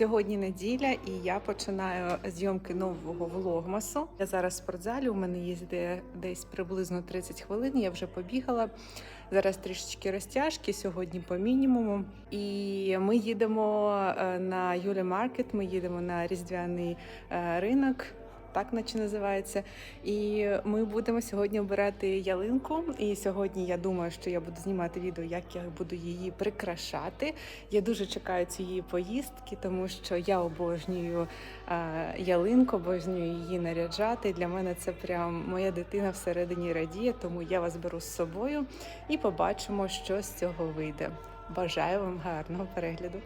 Сьогодні неділя, і я починаю зйомки нового влогмасу. Я зараз в спортзалі. У мене їздить десь приблизно 30 хвилин. Я вже побігала. Зараз трішечки розтяжки, сьогодні по мінімуму. І ми їдемо е, на Юлі Маркет. Ми їдемо на різдвяний е, ринок. Так наче називається, і ми будемо сьогодні обирати ялинку. І сьогодні я думаю, що я буду знімати відео, як я буду її прикрашати. Я дуже чекаю цієї поїздки, тому що я обожнюю е, ялинку, обожнюю її наряджати. Для мене це прям моя дитина всередині радіє, тому я вас беру з собою і побачимо, що з цього вийде. Бажаю вам гарного перегляду.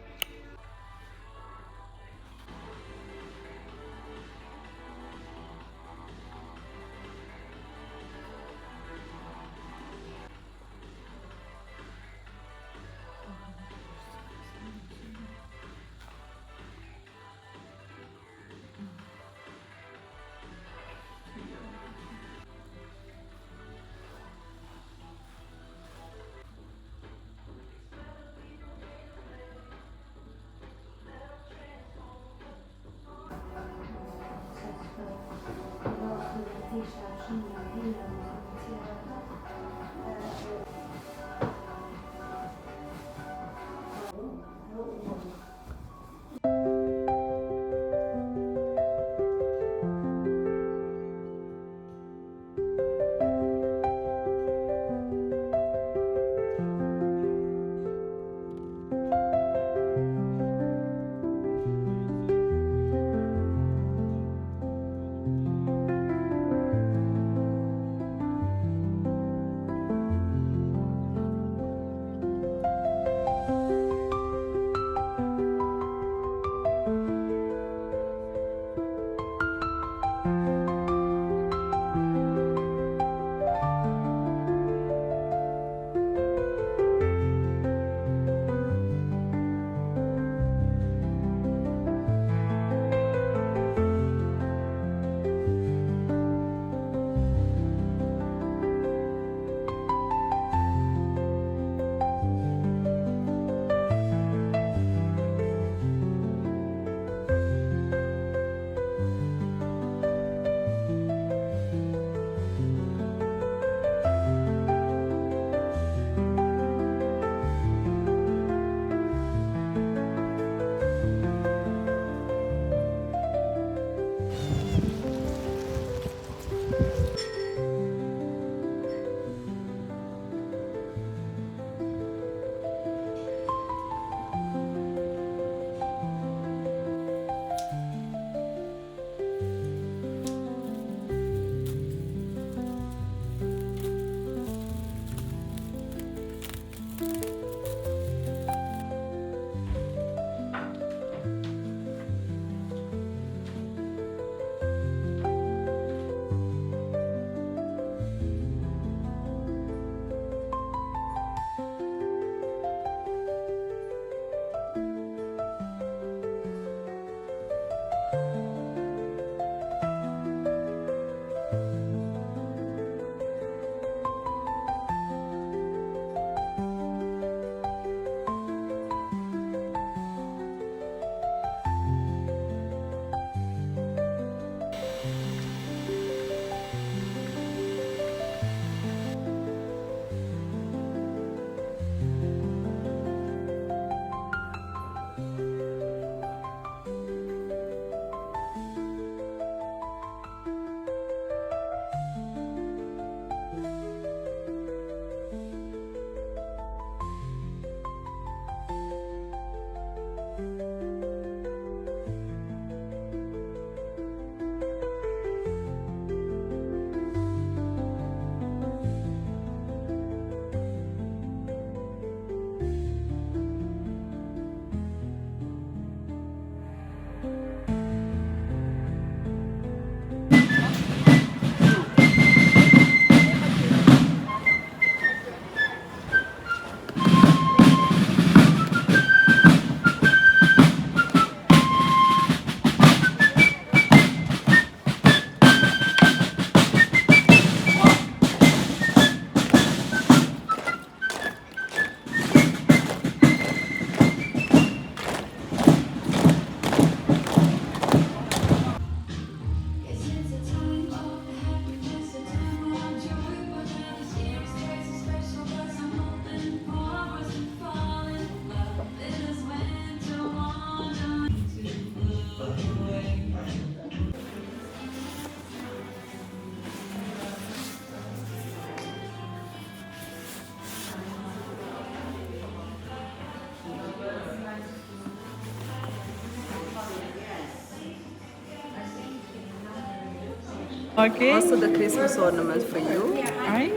Okay. Also the Christmas ornament for you. Ai.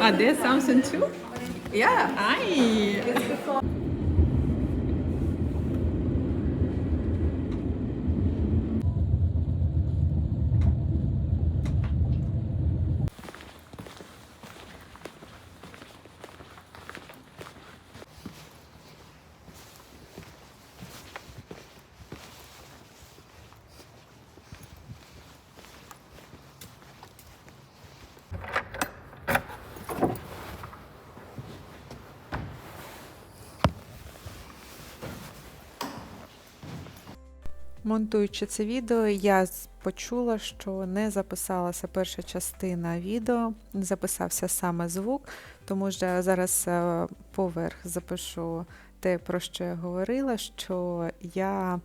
Ah, there's Samsung too? Yeah. Ai. Монтуючи це відео, я почула, що не записалася перша частина відео, не записався саме звук, тому що зараз е, поверх запишу те, про що я говорила, що я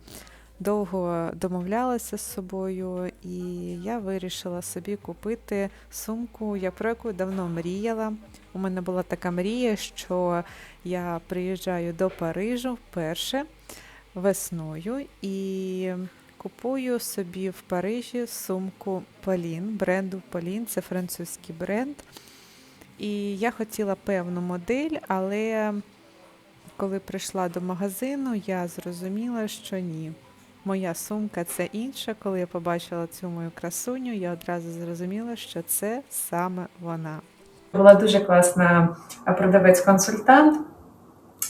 довго домовлялася з собою, і я вирішила собі купити сумку, я про яку давно мріяла. У мене була така мрія, що я приїжджаю до Парижу вперше весною і купую собі в Парижі сумку Полін, бренду Полін, це французький бренд. І я хотіла певну модель, але коли прийшла до магазину, я зрозуміла, що ні. Моя сумка це інша. Коли я побачила цю мою красуню, я одразу зрозуміла, що це саме вона. Була дуже класна продавець-консультант.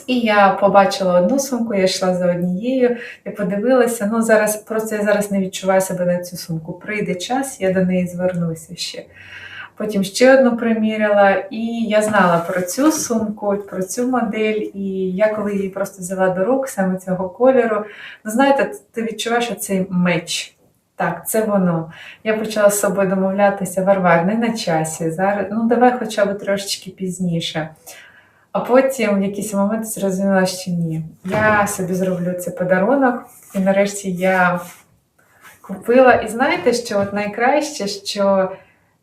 І я побачила одну сумку, я йшла за однією і подивилася. Ну зараз просто я зараз не відчуваю себе на цю сумку. Прийде час, я до неї звернуся ще. Потім ще одну приміряла, і я знала про цю сумку, про цю модель. І я коли її просто взяла до рук саме цього кольору, ну знаєте, ти відчуваєш що цей меч. Так, це воно. Я почала з собою домовлятися Варвар, не на часі. Зараз, ну давай хоча б трошечки пізніше. А потім в якийсь момент зрозуміла, що ні. Я собі зроблю цей подарунок, і нарешті я купила. І знаєте, що от найкраще, що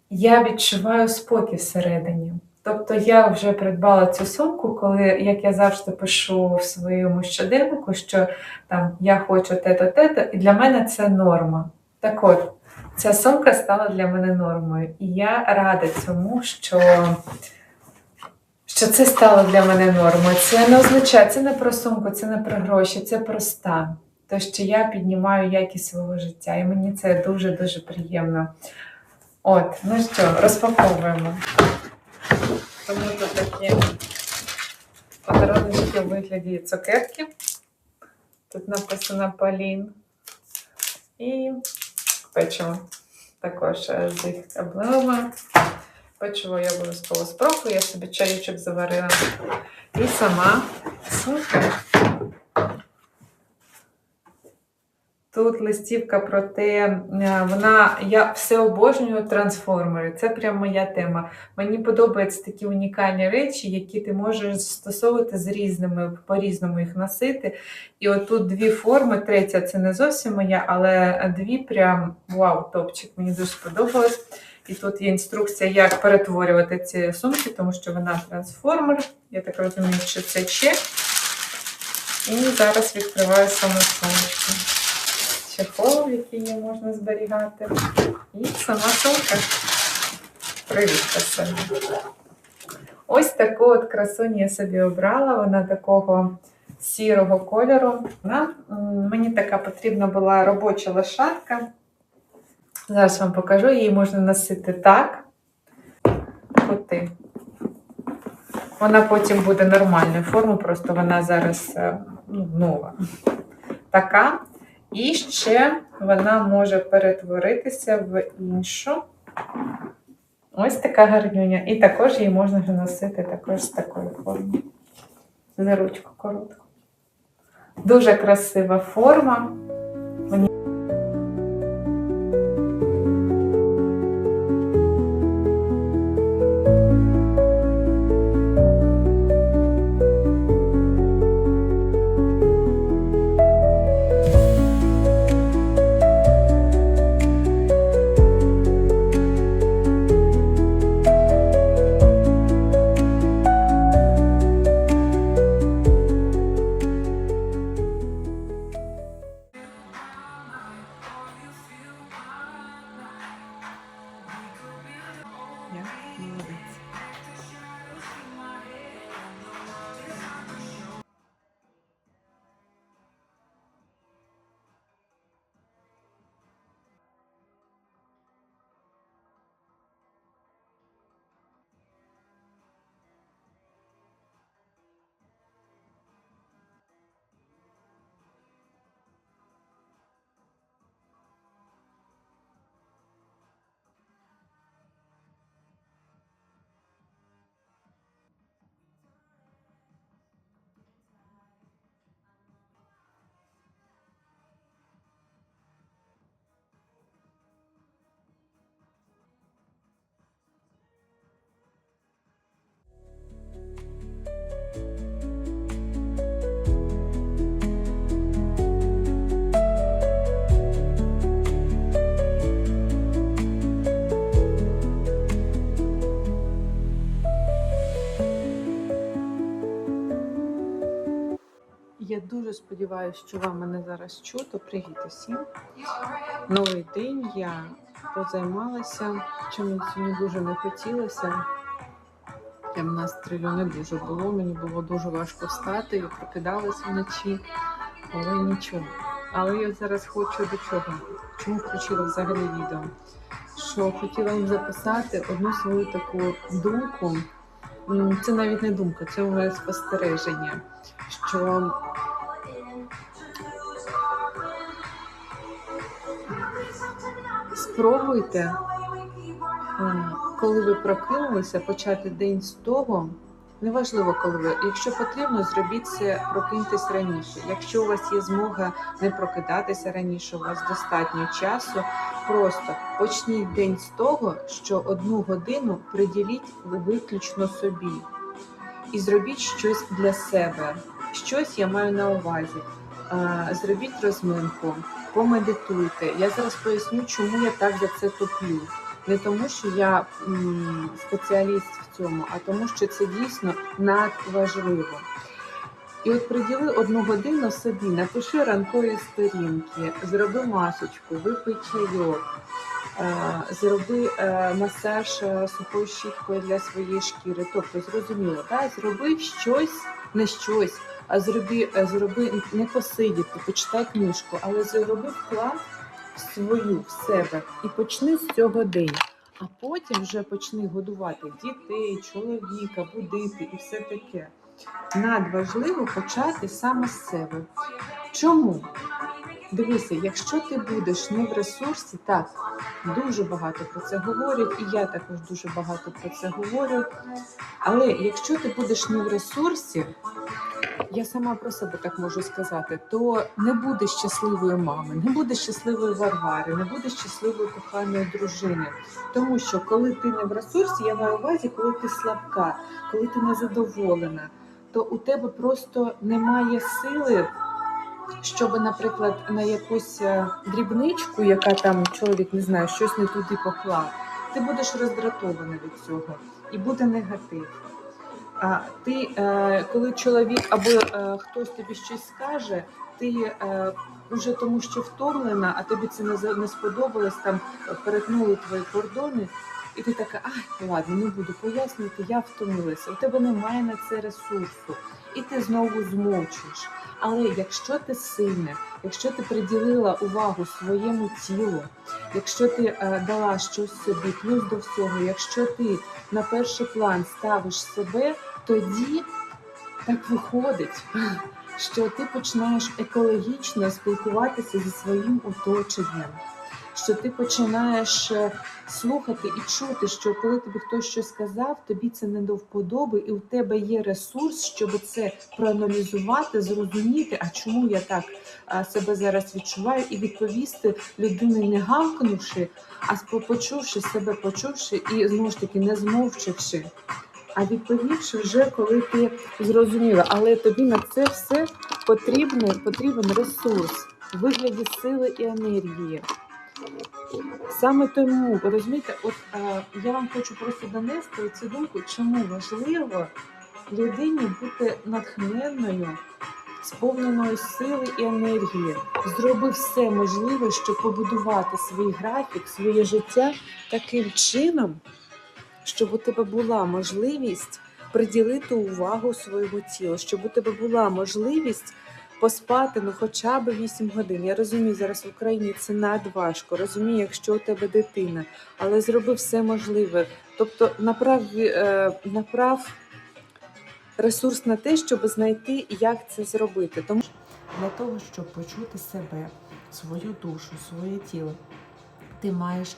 я відчуваю спокій всередині. Тобто я вже придбала цю сумку, коли, як я завжди пишу в своєму щоденнику, що там я хочу те-то, те-то, і для мене це норма. Так от, ця сумка стала для мене нормою. І я рада цьому, що що це стало для мене нормою. Це не означає, це не про сумку, це не про гроші, це про стан. То, що я піднімаю якість свого життя, і мені це дуже-дуже приємно. От, ну що, розпаковуємо. Тому тут такі подарунки у вигляді цукерки. Тут написано Полін. І печиво. Також з їх емблемами. Печиво я обов'язково спробую, я собі чаючок заварила. І сама сумка. Тут листівка про те, е, вона, я все обожнюю трансформери. Це прям моя тема. Мені подобаються такі унікальні речі, які ти можеш застосовувати з різними, по-різному їх носити. І отут дві форми, третя це не зовсім моя, але дві прям вау, топчик. Мені дуже сподобалось. І тут є інструкція, як перетворювати ці сумки, тому що вона трансформер. Я так розумію, що це чек. І зараз відкриваю саме сумочку. Чехол, який її можна зберігати. І сама сумка. Привіт, красуня. Ось таку от красуню я собі обрала. Вона такого сірого кольору. Вона, мені така потрібна була робоча лошадка. Зараз вам покажу, її можна носити так. Кути. Вона потім буде нормальної форми, просто вона зараз е, ну, нова. Така. І ще вона може перетворитися в іншу. Ось така гарнюня. І також її можна носити також з такою формою. За ручку коротку. Дуже красива форма. Сподіваюся, що вам мене зараз чути. Привіт усім. Новий день я позаймалася, чим сьогодні дуже не хотілося. Я в настрою не дуже було, мені було дуже важко встати, я прокидалась вночі, але нічого. Але я зараз хочу до чого. Чому включила взагалі відео? Що хотіла вам записати одну свою таку думку. Це навіть не думка, це моє спостереження. Що спробуйте, е, коли ви прокинулися, почати день з того. Неважливо, коли ви, якщо потрібно, зробіть це, прокиньтесь раніше. Якщо у вас є змога не прокидатися раніше, у вас достатньо часу. Просто почніть день з того, що одну годину приділіть виключно собі і зробіть щось для себе. Щось я маю на увазі. Зробіть розминку, помедитуйте. Я зараз поясню, чому я так за це туплю. Не тому, що я спеціаліст в цьому, а тому, що це дійсно надважливо. І от приділи одну годину собі, напиши ранкові сторінки, зроби масочку, випий чайок, е, зроби е, масаж е, сухою щіткою для своєї шкіри. Тобто, зрозуміло, да? зроби щось, не щось, зроби, е, зроби не посидіти, почитай книжку, але зроби вклад свою в себе і почни з цього день. А потім вже почни годувати дітей, чоловіка, будити і все таке. Надважливо почати саме з себе. Чому? Дивися, якщо ти будеш не в ресурсі, так дуже багато про це говорять, і я також дуже багато про це говорю. Але якщо ти будеш не в ресурсі, я сама про себе так можу сказати, то не буде щасливої мами, не буде щасливої Варвари, не буде щасливої коханої дружини. Тому що коли ти не в ресурсі, я маю увазі, коли ти слабка, коли ти незадоволена, то у тебе просто немає сили, щоб, наприклад, на якусь е, дрібничку, яка там чоловік не знає, щось не туди поклав, ти будеш роздратована від цього і буде негатив. А ти, е, коли чоловік або е, хтось тобі щось скаже, ти е, вже тому, що втомлена, а тобі це не, сподобалось, там е, перетнули твої кордони, і ти така, ай, ладно, не буду пояснювати, я втомилася. У тебе немає на це ресурсу, і ти знову змовчуєш. Але якщо ти сильна, якщо ти приділила увагу своєму тілу, якщо ти е, дала щось собі, плюс до всього, якщо ти на перший план ставиш себе, тоді так виходить, що ти починаєш екологічно спілкуватися зі своїм оточенням. Що ти починаєш е, слухати і чути, що коли тобі хтось щось сказав, тобі це не до вподоби, і у тебе є ресурс, щоб це проаналізувати, зрозуміти, а чому я так себе зараз відчуваю, і відповісти людині не гавкнувши, а почувши себе, почувши і знову ж таки не змовчивши. А відповівши вже, коли ти зрозуміла, але тобі на це все потрібен, потрібен ресурс в вигляді сили і енергії. Саме тому, розумієте, от е, я вам хочу просто донести цю думку, чому важливо людині бути натхненною, сповненою сили і енергії. Зроби все можливе, щоб побудувати свій графік, своє життя таким чином, щоб у тебе була можливість приділити увагу своєму тілу, щоб у тебе була можливість поспати ну хоча б 8 годин. Я розумію, зараз в Україні це надважко. Розумію, якщо у тебе дитина, але зроби все можливе. Тобто направ, е, направ ресурс на те, щоб знайти, як це зробити. Тому для того, щоб почути себе, свою душу, своє тіло, ти маєш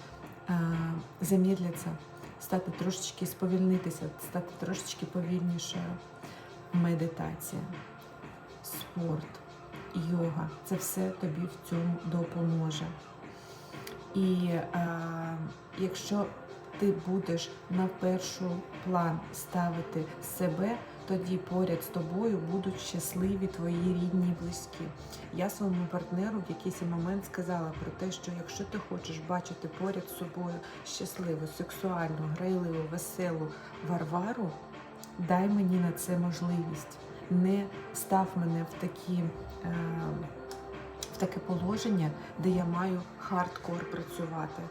е, замедлитися, стати трошечки сповільнитися, стати трошечки повільнішою. Медитація, спорт, йога це все тобі в цьому допоможе. І е, якщо ти будеш на першу план ставити себе, тоді поряд з тобою будуть щасливі твої рідні і близькі. Я своєму партнеру в якийсь момент сказала про те, що якщо ти хочеш бачити поряд з собою щасливу, сексуальну, грайливу, веселу Варвару, дай мені на це можливість. Не став мене в такі. Е, таке положення, де я маю хардкор працювати.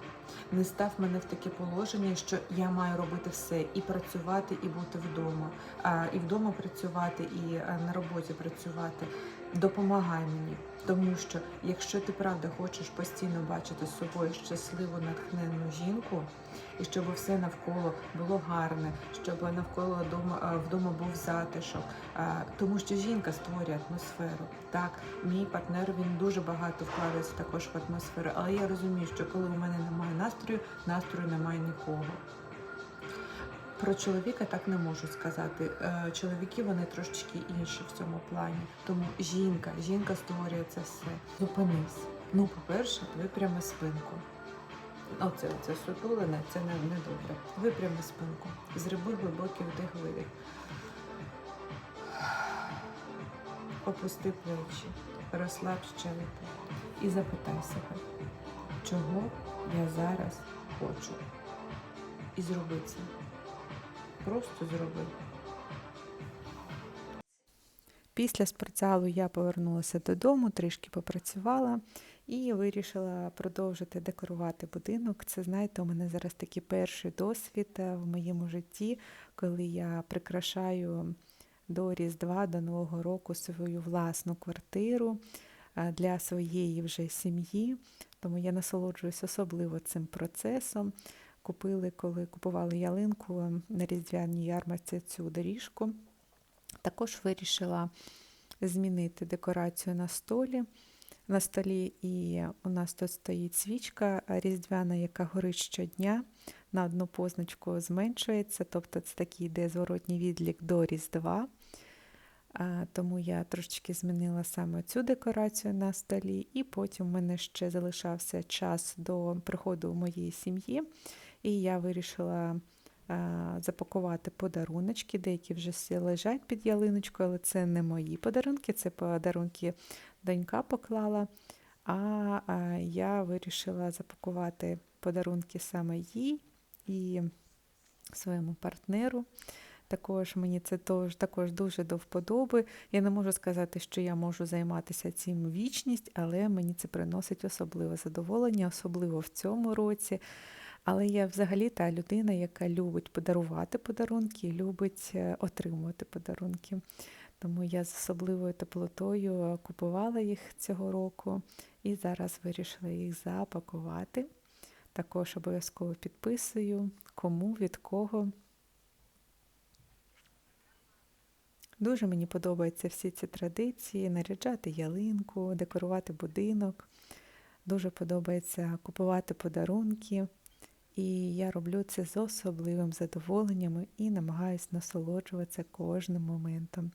Не став мене в таке положення, що я маю робити все і працювати, і бути вдома, і вдома працювати, і е, на роботі працювати. Допомагай мені, тому що якщо ти правда хочеш постійно бачити з собою щасливу, натхненну жінку, і щоб все навколо було гарне, щоб навколо дома е, вдома був затишок, е, тому що жінка створює атмосферу. Так, мій партнер він дуже багато вкладається також в атмосферу, але я розумію, що коли у мене немає настрою, настрою немає нікого. Про чоловіка так не можу сказати. Е, Чоловіки вони трошечки інші в цьому плані. Тому жінка, жінка створює це все. Зупинись. Ну, по-перше, випрями спинку. Оце, оце сутулине, це не, не добре. Випрями спинку. Зроби глибокий вдих видих. Опусти плечі, розслаб щелепи і запитай себе, чого я зараз хочу. І зроби це. Просто зроби. Після спортзалу я повернулася додому, трішки попрацювала і вирішила продовжити декорувати будинок. Це, знаєте, у мене зараз такий перший досвід е, в моєму житті, коли я прикрашаю до Різдва, до Нового року свою власну квартиру е, для своєї вже сім'ї. Тому я насолоджуюсь особливо цим процесом. Купили, коли купували ялинку е, на різдвяній ярмарці цю доріжку. Також вирішила змінити декорацію на столі. На столі і у нас тут стоїть свічка різдвяна, яка горить щодня. На одну позначку зменшується, тобто це такий йде зворотній відлік до Різдва. Тому я трошечки змінила саме цю декорацію на столі, і потім в мене ще залишався час до приходу моєї сім'ї, і я вирішила а, запакувати подаруночки. Деякі вже лежать під ялиночкою, але це не мої подарунки, це подарунки донька поклала. А, а я вирішила запакувати подарунки саме їй і своєму партнеру. Також мені це також дуже до вподоби. Я не можу сказати, що я можу займатися цим вічність, але мені це приносить особливе задоволення, особливо в цьому році. Але я взагалі та людина, яка любить подарувати подарунки, любить е, отримувати подарунки. Тому я з особливою теплотою купувала їх цього року і зараз вирішила їх запакувати. Також обов'язково підписую, кому, від кого. Дуже мені подобаються всі ці традиції: наряджати ялинку, декорувати будинок. Дуже подобається купувати подарунки. І я роблю це з особливим задоволенням і намагаюся насолоджуватися кожним моментом.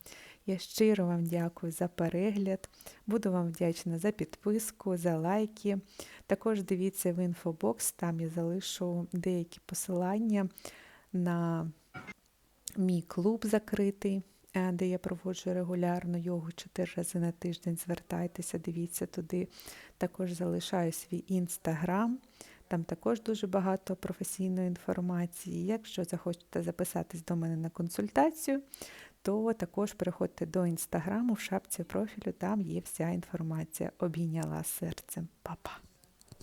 Я щиро вам дякую за перегляд, буду вам вдячна за підписку, за лайки. Також дивіться в інфобокс, там я залишу деякі посилання на мій клуб закритий, е, де я проводжу регулярно йогу 4 рази на тиждень. Звертайтеся, дивіться туди. Також залишаю свій інстаграм. Там також дуже багато професійної інформації. Якщо захочете записатись до мене на консультацію, то також переходьте до інстаграму в шапці профілю, там є вся інформація. Обійняла серцем. Па-па!